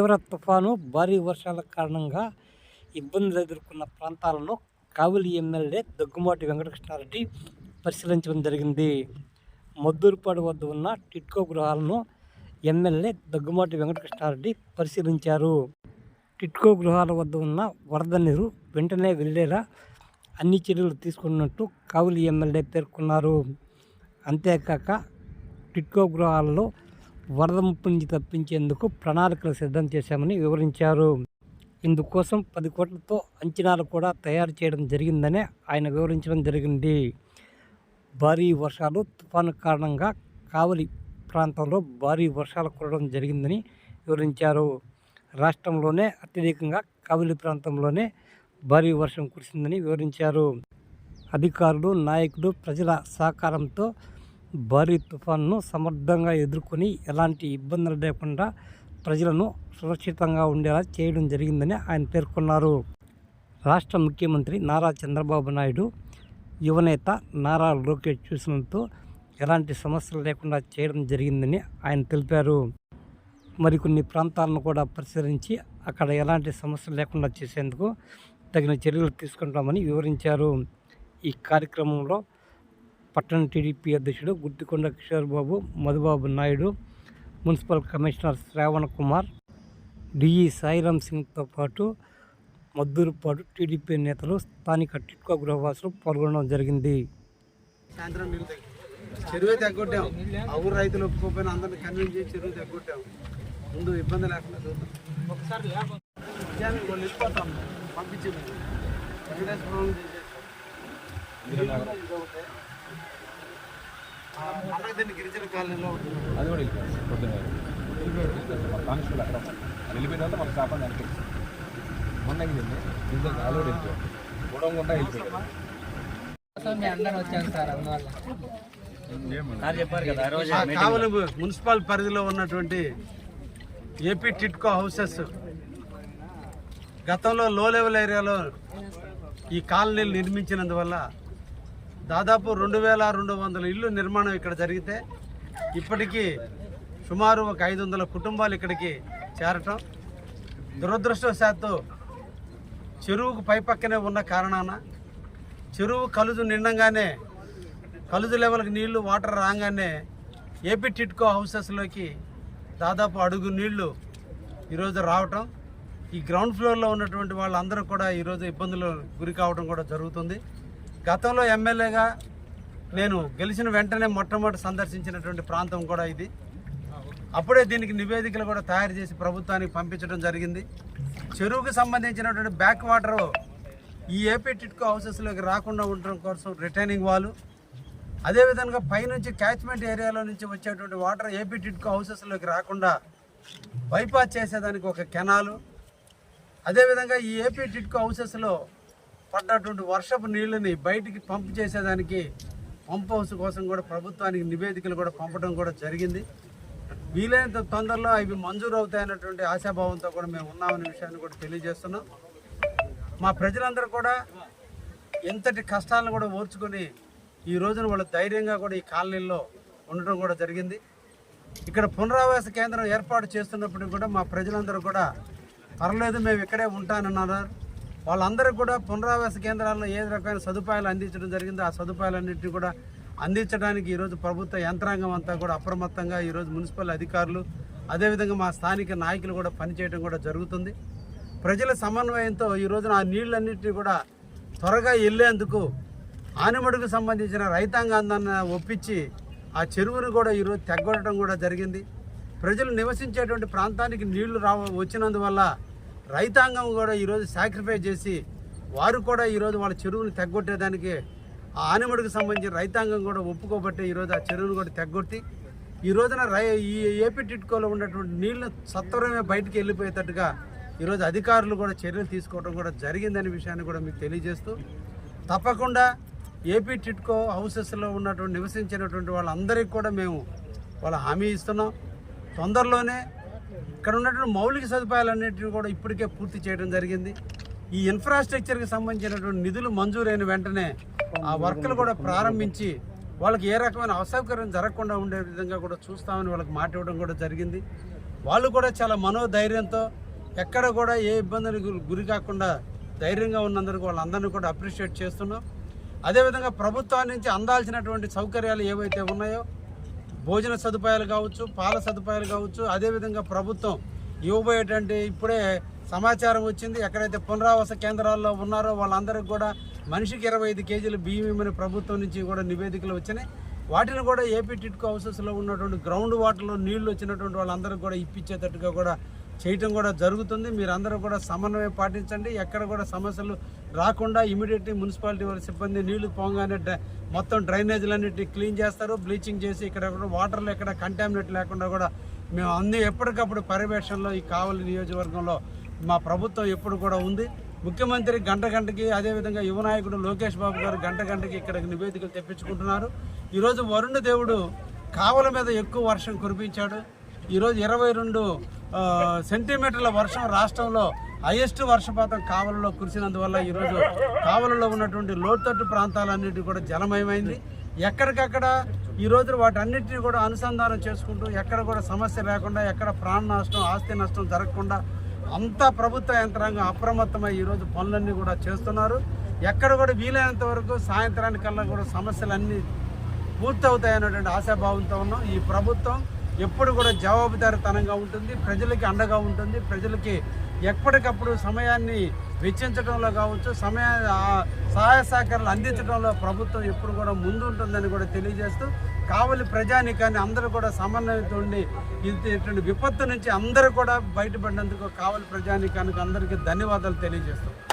తీవ్ర తుఫాను భారీ వర్షాల కారణంగా ఇబ్బందులు ఎదుర్కొన్న ప్రాంతాలను కావలి ఎమ్మెల్యే దగ్గుమాటి వెంకటకృష్ణారెడ్డి పరిశీలించడం జరిగింది. మద్దూరుపాడు వద్ద ఉన్న టిట్కో గృహాలను ఎమ్మెల్యే దగ్గుమాటి వెంకటకృష్ణారెడ్డి పరిశీలించారు. టిట్కో గృహాల వద్ద ఉన్న వరద నీరు వెంటనే వెళ్ళేలా అన్ని చర్యలు తీసుకున్నట్టు కావలి ఎమ్మెల్యే పేర్కొన్నారు. అంతేకాక టిట్కో గృహాలలో వరద ముప్పు నుంచి తప్పించేందుకు ప్రణాళికలు సిద్ధం చేశామని వివరించారు. ఇందుకోసం పది కోట్లతో అంచనాలు కూడా తయారు చేయడం జరిగిందని ఆయన వివరించడం జరిగింది. భారీ వర్షాలు తుఫాను కారణంగా కావలి ప్రాంతంలో భారీ వర్షాలు కురవడం జరిగిందని వివరించారు. రాష్ట్రంలోనే అత్యధికంగా కావలి ప్రాంతంలోనే భారీ వర్షం కురిసిందని వివరించారు. అధికారులు నాయకులు ప్రజల సహకారంతో భారీ తుఫాన్ను సమర్థంగా ఎదుర్కొని ఎలాంటి ఇబ్బందులు లేకుండా ప్రజలను సురక్షితంగా ఉండేలా చేయడం జరిగిందని ఆయన పేర్కొన్నారు. రాష్ట్ర ముఖ్యమంత్రి నారా చంద్రబాబు నాయుడు యువనేత నారా లోకేష్ చూసినంతో ఎలాంటి సమస్యలు లేకుండా చేయడం జరిగిందని ఆయన తెలిపారు. మరికొన్ని ప్రాంతాలను కూడా పరిశీలించి అక్కడ ఎలాంటి సమస్యలు లేకుండా చేసేందుకు తగిన చర్యలు తీసుకుంటామని వివరించారు. ఈ కార్యక్రమంలో పట్టణ టీడీపీ అధ్యక్షుడు Guttikonda Kishore Babu Madhubabu Naidu municipal commissioner Shravan Kumar DE Sairam సింగ్తో పాటు మద్దూరుపాడు టీడీపీ నేతలు స్థానిక టిట్కో గృహవాసులు పాల్గొనడం జరిగింది. సాయంత్రం చెరువే తగ్గొట్టాం. ఆ ఊరు రైతులు ఒప్పుకోకపోయినా అందరిని కన్విన్స్ చేసి చెరువు తగ్గొట్టాం. ముందు ఇబ్బంది లేకుండా చూద్దాం. ఒకసారి వెళ్ళిపోతాం వెంకటేశ్వర చేసేస్తాం. గిరిజన కాలనీలో ఉంటుంది. అది కూడా వెళ్ళిపోయింది పొద్దున్న. మన కానిస్టేబుల్ అక్కడ వెళ్ళిపోయిన తర్వాత మన శాపం దానికి మొన్న అయింది ఇంట్లో ఆలోడు వెళ్ళిపోయాం గొడవకుండా వెళ్ళిపోయాం ఆ కావలి మున్సిపల్ పరిధిలో ఉన్నటువంటి ఏపీ టిట్కో హౌసెస్ గతంలో లో లెవెల్ ఏరియాలో ఈ కాలనీలు నిర్మించినందువల్ల దాదాపు రెండు వేల రెండు వందల ఇల్లు నిర్మాణం ఇక్కడ జరిగితే ఇప్పటికీ సుమారు ఒక ఐదు వందల కుటుంబాలు ఇక్కడికి చేరటం. దురదృష్టవశాత్తు చెరువుకు పైపక్కనే ఉన్న కారణాన చెరువు కలుజు నిండంగానే కలుజు లెవెల్కి నీళ్ళు వాటర్ రాగానే ఏపీ టిట్కో హౌసెస్లోకి దాదాపు అడుగు నీళ్ళు ఈరోజు రావటం. ఈ గ్రౌండ్ ఫ్లోర్లో ఉన్నటువంటి వాళ్ళందరూ కూడా ఈరోజు ఇబ్బందులు గురి కావడం కూడా జరుగుతుంది. గతంలో ఎమ్మెల్యేగా నేను గెలిచిన వెంటనే మొట్టమొదటి సందర్శించినటువంటి ప్రాంతం కూడా ఇది. అప్పుడే దీనికి నివేదికలు కూడా తయారు చేసి ప్రభుత్వానికి పంపించడం జరిగింది. చెరువుకు సంబంధించినటువంటి బ్యాక్ వాటర్ ఈ ఏపీ టిట్కో హౌసెస్లోకి రాకుండా ఉండడం కోసం రిటైనింగ్ వాళ్ళు. అదేవిధంగా పైనుంచి క్యాచ్మెంట్ ఏరియాలో నుంచి వచ్చేటువంటి వాటర్ ఏపీ టిట్కో హౌసెస్లోకి రాకుండా బైపాస్ చేసేదానికి ఒక కెనాలు. అదేవిధంగా ఈ ఏపీ టిట్కో హౌసెస్లో పడ్డటువంటి వర్షపు నీళ్ళని బయటికి పంప్ చేసేదానికి పంప్ హౌస్ కోసం కూడా ప్రభుత్వానికి నివేదికలు కూడా పంపడం కూడా జరిగింది. వీలైనంత తొందరలో అవి మంజూరు అవుతాయన్నటువంటి ఆశాభావంతో కూడా మేము ఉన్నామనే విషయాన్ని కూడా తెలియజేస్తున్నాం. మా ప్రజలందరూ కూడా ఎంతటి కష్టాలను కూడా ఓర్చుకొని ఈ రోజున వాళ్ళు ధైర్యంగా కూడా ఈ కాలనీల్లో ఉండడం కూడా జరిగింది. ఇక్కడ పునరావాస కేంద్రం ఏర్పాటు చేస్తున్నప్పుడు కూడా మా ప్రజలందరూ కూడా పర్లేదు మేము ఇక్కడే ఉంటానన్నారు. వాళ్ళందరూ కూడా పునరావాస కేంద్రాల్లో ఏ రకమైన సదుపాయాలు అందించడం జరిగిందో ఆ సదుపాయాలన్నింటినీ కూడా అందించడానికి ఈరోజు ప్రభుత్వ యంత్రాంగం అంతా కూడా అప్రమత్తంగా ఈరోజు మున్సిపల్ అధికారులు అదేవిధంగా మా స్థానిక నాయకులు కూడా పనిచేయడం కూడా జరుగుతుంది. ప్రజల సమన్వయంతో ఈ రోజున ఆ నీళ్ళన్నింటినీ కూడా త్వరగా వెళ్ళేందుకు ఆనమడుకు సంబంధించిన రైతాంగాన్ని ఒప్పించి ఆ చెరువును కూడా ఈరోజు తెగ్గొట్టడం కూడా జరిగింది. ప్రజలు నివసించేటువంటి ప్రాంతానికి నీళ్ళు రావ వచ్చినందువల్ల రైతాంగం కూడా ఈరోజు సాక్రిఫైస్ చేసి వారు కూడా ఈరోజు వాళ్ళ చెరువుని తెగ్గొట్టేదానికి ఆ ఆనమడికి సంబంధించిన రైతాంగం కూడా ఒప్పుకోబట్టే ఈరోజు ఆ చెరువును కూడా తెగ్గొట్టి ఈ రోజున రై ఈ ఏపీ టిట్కోలో ఉన్నటువంటి నీళ్ళు సత్వరమే బయటికి వెళ్ళిపోయేటట్టుగా ఈరోజు అధికారులు కూడా చర్యలు తీసుకోవడం కూడా జరిగిందనే విషయాన్ని కూడా మీకు తెలియజేస్తూ తప్పకుండా ఏపీ టిట్కో హౌసెస్లో ఉన్నటువంటి నివసించినటువంటి వాళ్ళందరికీ కూడా మేము వాళ్ళ హామీ ఇస్తున్నాం. తొందరలోనే ఇక్కడ ఉన్నటువంటి మౌలిక సదుపాయాలన్నింటినీ కూడా ఇప్పటికే పూర్తి చేయడం జరిగింది. ఈ ఇన్ఫ్రాస్ట్రక్చర్కి సంబంధించినటువంటి నిధులు మంజూరైన వెంటనే ఆ వర్క్లు కూడా ప్రారంభించి వాళ్ళకి ఏ రకమైన అసౌకర్యం జరగకుండా ఉండే విధంగా కూడా చూస్తామని వాళ్ళకి మాట ఇవ్వడం కూడా జరిగింది. వాళ్ళు కూడా చాలా మనోధైర్యంతో ఎక్కడ కూడా ఏ ఇబ్బందులకు గురి- గురి కాకుండా ధైర్యంగా ఉన్నందుకు వాళ్ళందరినీ కూడా అప్రిషియేట్ చేస్తున్నాం. అదేవిధంగా ప్రభుత్వం నుంచి అందాల్సినటువంటి సౌకర్యాలు ఏవైతే ఉన్నాయో భోజన సదుపాయాలు కావచ్చు పాల సదుపాయాలు కావచ్చు అదేవిధంగా ప్రభుత్వం ఇవ్వబోయేటువంటి ఇప్పుడే సమాచారం వచ్చింది. ఎక్కడైతే పునరావాస కేంద్రాల్లో ఉన్నారో వాళ్ళందరికీ కూడా మనిషికి ఇరవై ఐదు కేజీలు బియ్యం ఇమ్మని ప్రభుత్వం నుంచి కూడా నివేదికలు వచ్చినాయి. వాటిని కూడా ఏపీ టిట్కో హౌసెస్లో ఉన్నటువంటి గ్రౌండ్ వాటర్లో నీళ్ళు వచ్చినటువంటి వాళ్ళందరికీ కూడా ఇప్పించేటట్టుగా కూడా చేయటం కూడా జరుగుతుంది. మీరందరూ కూడా సమన్వయం పాటించండి. ఎక్కడ కూడా సమస్యలు రాకుండా ఇమీడియట్లీ మున్సిపాలిటీ వారి సిబ్బంది నీళ్ళు పోగానే మొత్తం డ్రైనేజీలన్నిటి క్లీన్ చేస్తారు. బ్లీచింగ్ చేసి ఇక్కడ కూడా వాటర్లో ఎక్కడ కంటామినేట్ లేకుండా కూడా మేము అన్ని ఎప్పటికప్పుడు పర్యవేక్షణలో ఈ కావలి నియోజకవర్గంలో మా ప్రభుత్వం ఎప్పుడు కూడా ఉంది. ముఖ్యమంత్రి గంట గంటకి అదేవిధంగా యువ నాయకుడు లోకేష్ బాబు గారు గంట గంటకి ఇక్కడికి నివేదికలు తెప్పించుకుంటున్నారు. ఈరోజు వరుణ దేవుడు కావల మీద ఎక్కువ వర్షం కురిపించాడు. ఈరోజు ఇరవై రెండు సెంటీమీటర్ల వర్షం రాష్ట్రంలో హైయెస్ట్ వర్షపాతం కావలలో కురిసినందువల్ల ఈరోజు కావలలో ఉన్నటువంటి లోతట్టు ప్రాంతాలన్నిటి కూడా జలమయమైంది. ఎక్కడికక్కడ ఈ వాటన్నిటిని కూడా అనుసంధానం చేసుకుంటూ ఎక్కడ కూడా సమస్య లేకుండా ఎక్కడ ప్రాణ నష్టం ఆస్తి నష్టం జరగకుండా అంతా ప్రభుత్వ యంత్రాంగం అప్రమత్తమై ఈరోజు పనులన్నీ కూడా చేస్తున్నారు. ఎక్కడ కూడా వీలైనంత వరకు సాయంత్రానికల్లా కూడా సమస్యలన్నీ పూర్తవుతాయన్నటువంటి ఆశాభావంతో ఉన్నాం. ఈ ప్రభుత్వం ఎప్పుడు కూడా జవాబుదారితనంగా ఉంటుంది ప్రజలకి అండగా ఉంటుంది ప్రజలకి ఎప్పటికప్పుడు సమయాన్ని వెచ్చించడంలో కావచ్చు సమయ సహాయ సహకారాలు అందించడంలో ప్రభుత్వం ఎప్పుడు కూడా ముందు ఉంటుందని కూడా తెలియజేస్తూ కావలి ప్రజానికాన్ని అందరూ కూడా సమన్వయంతో ఉండి ఇటువంటి విపత్తు నుంచి అందరూ కూడా బయటపడినందుకు కావలి ప్రజానికానికి అందరికీ ధన్యవాదాలు తెలియజేస్తాం